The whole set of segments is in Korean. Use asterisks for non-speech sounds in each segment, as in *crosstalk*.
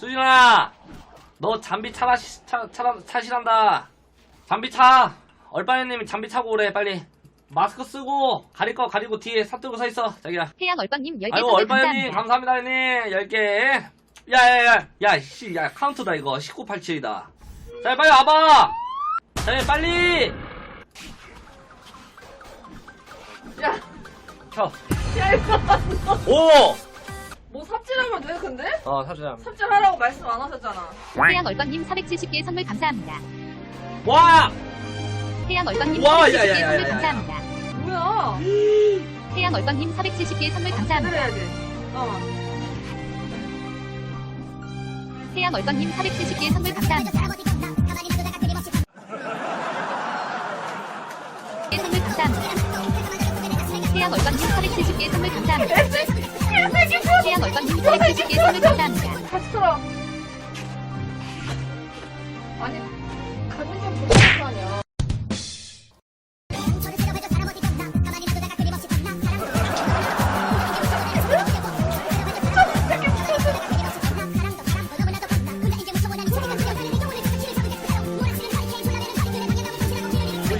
수진아, 너 잠비 차라, 차, 차라, 차실한다. 잠비 차. 얼빠이님이 잠비 차고 오래, 빨리. 마스크 쓰고, 가릴 거 가리고 뒤에 사 들고 서 있어, 자기야. 태양 얼빵님 10개 아이고, 얼빠이님, 감사합니다. 형님. 10개. 야, 야, 야, 야, 씨, 야, 카운트다, 이거. 1987이다. 자, 빨리 와봐! 자, 빨리! 야, 쳐. 야, 이거 오! 돼, 근데? 어, 사주자. 삽질 하라고 말씀 안 하셨잖아. 태양 얼빵님 470개 선물 감사합니다. 와! 태양 얼빵님 와, 470개 야, 야, 야, 선물 야, 야. 감사합니다. 뭐야? 태양 얼빵님 470개 선물 감사합니다. 그래야지. 어. 태양 얼빵님 470개 선물 감사합니다. 개 선물 감사합니다. 태양 얼빵님 470개 선물 감사합니다. 태양 얼빵님 470개 선물 감사합니다. 같이 털어. 아니.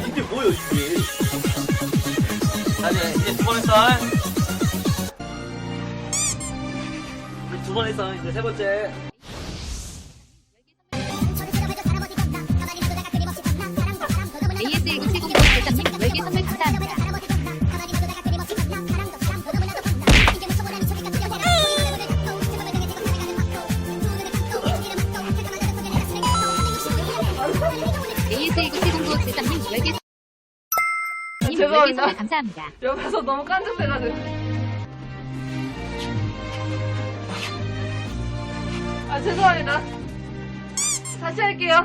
이게 뭐예요, 이게? 자, 이제, 이제 두번했 두번 했어, 이제 세 번째. AS 1970 대장님 10개 선물 감사합니다. AS 1970 대장님 10개 님 10개 죄송합니다. 선물 감사합니다. 옆에서 너무 깐죽대가지고. 아, 죄송합니다. 다시 할게요.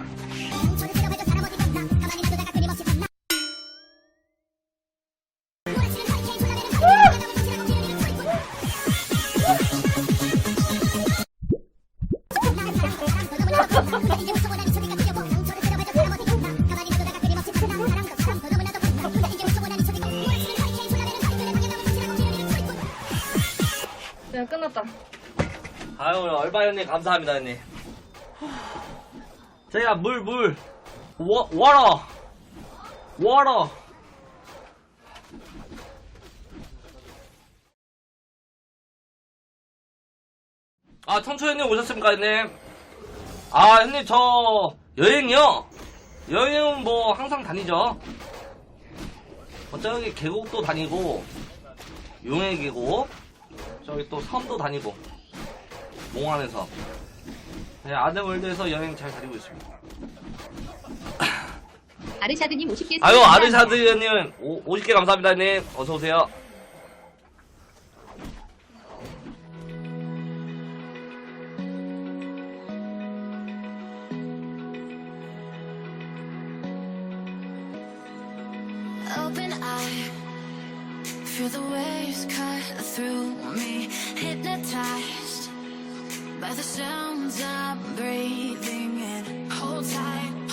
끝났다. 아유, 얼바 형님, 감사합니다, 형님. 제가 물, 물. 워, 워러. 워러. 아, 청초 형님 오셨습니까, 형님? 아, 형님, 저, 여행이요? 여행은 뭐, 항상 다니죠. 어, 저기 계곡도 다니고, 계곡, 저기 또 섬도 다니고, 몽환에서. 네, 아드월드에서 여행 잘 다니고 있습니다. *coughs* 아르샤드님 50개 선물 아유, 감사합니다. 아르샤드 형님, 오, 50개 감사합니다, 형님. 어서오세요. Open eye, feel the waves cut through me. Hypnotized by the sounds I'm breathing in. Hold tight.